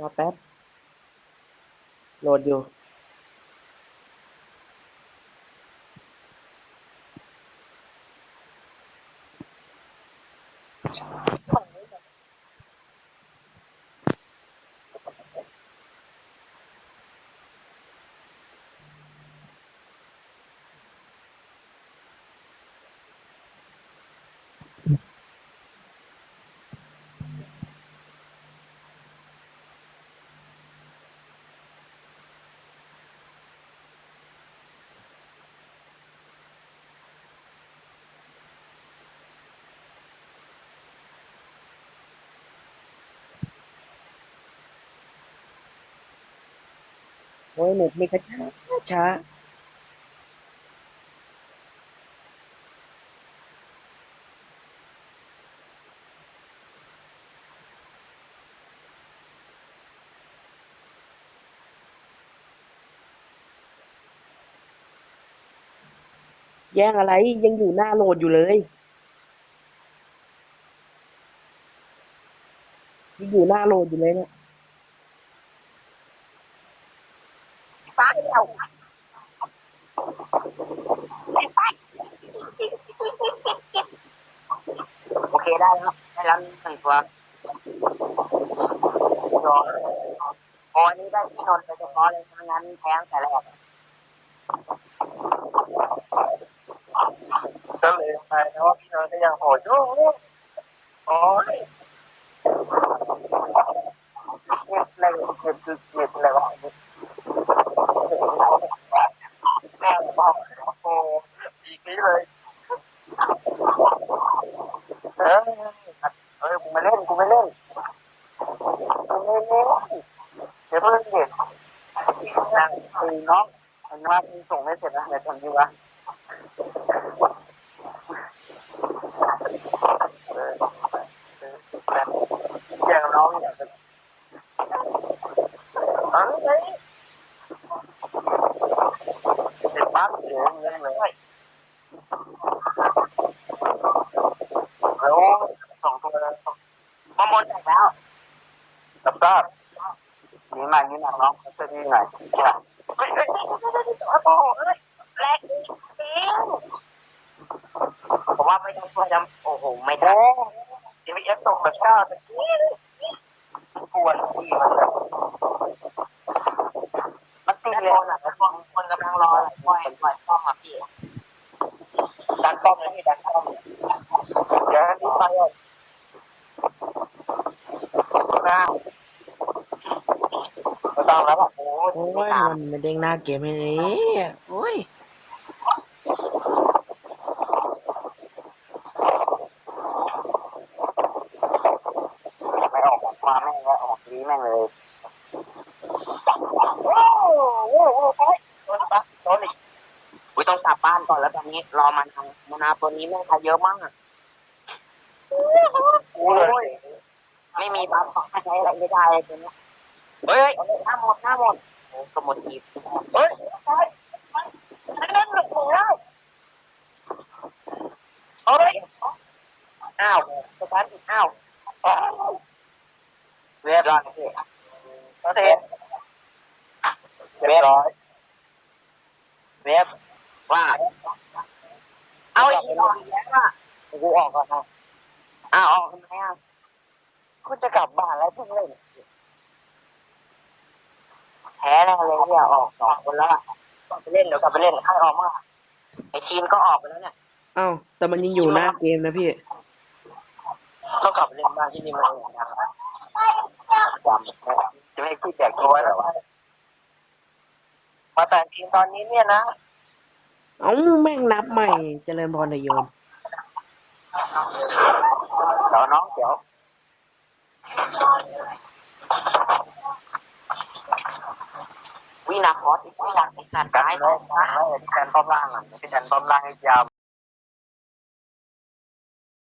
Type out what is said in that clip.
รอแป๊บ โหลดอยู่ ขอ อ้ยเน็ตไม่กระช้าช้าแย่งอะไรยังอยู่หน้าโหลดอยู่เลยยังอยู่หน้าโหลดอยู่เลยเนี่ย ป้าเดียว โอเคได้แล้วได้แล้วหนึ่งตัวรอโอ้อันนี้ได้ที่นอนท์โดยเฉพาะเลยทั้งนั้นแพ้แต่แรกก็เลยไปนะว่าพี่นองก็ยังโหดอยู่โอ้ยเน็ตอะไรเน็ตเน็ตอะไรวะ เออเออกูไม่เล่นกูไม่เล่นกูไม่เล่นเดี๋ยวเพิ่งเห็นนั่งคุยน้องเห็นว่ามึงส่งไม่เสร็จนะเดี๋ยวทำดีวะเอออแบบแย่งน้องอยากจะเอ้ยเด็ก ปั๊บเสียงเงี้ยเลยแล้วสองตัวแล้วมามนแตกแล้วกับทราบนี่มานี่มาน้องจะดีหน่อยจ้ะเฮ้ยเฮ้ยโอ้โหแรกจริงผมว่าไม่ต้องช่วยจำโอ้โหไม่ทัโอ้นทีวีเอฟตกแบบเก้าตะกี้ปวดที่มันเลยมันตีเลยอะแล้วคนคนกำลังรอปล่อยปล่อยป้อมมาพี่ ดันต้อมเลยพี่ดันต้อมเดี๋ยว นี้ไปอะน้าไม่ต้องแล้วอะโอ้ยโอ้ยมันเด้งหน้าเกมให้เลยโอ้ยไม่ออกมาแม่งแล้วออกดีแม่งเลยโอ้โหโอ้โหโอ้ยโดนปะโดนอีกอุ้ยต้องกลับบ้านก่อนแล้วตอนนี้รอมันทางมนาตัวนี้แม่งใช้เยอะมาก โอ้ยไม่มีบัฟสองใช้อะไรไม่ได้เลยตัวเนี้ยเฮ้ยหน้าหมดหน้าหมดโอ้กระหมดทีบเฮ้ยใช่ใช้เล่นหนึ่งหัวแล้วเฮ้ยอ้าวสตาร์ทอีกอ้าวเรียบร้อยพี่โอเคเรียบร้อยเรียบว่า เอาอีกหน่อยแล้วอะกูออกก่อนนะ อ้าวออกทำไมอะคุณจะกลับบ้านแล้วเพิ่งเล่นแพ้แน่เลยที่ออกสองคนแล้วอะกลับไปเล่นเดี๋ยวกลับไปเล่นใครออกมาไอทีมก็ออกไปแล้วเนี่ยเอ้าแต่มันยังอยู่หน้าเกมนะพี่ต้องกลับไปเล่นบ้านที่นี่มันยังจำจะไม่พูดแจกตัวแล้ววะมาแต่งทีมตอนนี้เนี่ยนะเอ้าแม่งนับใหม่เจริญพรนายโยม เดี๋ยวน้องเดี๋ยววินาคอสอีกวินาไอ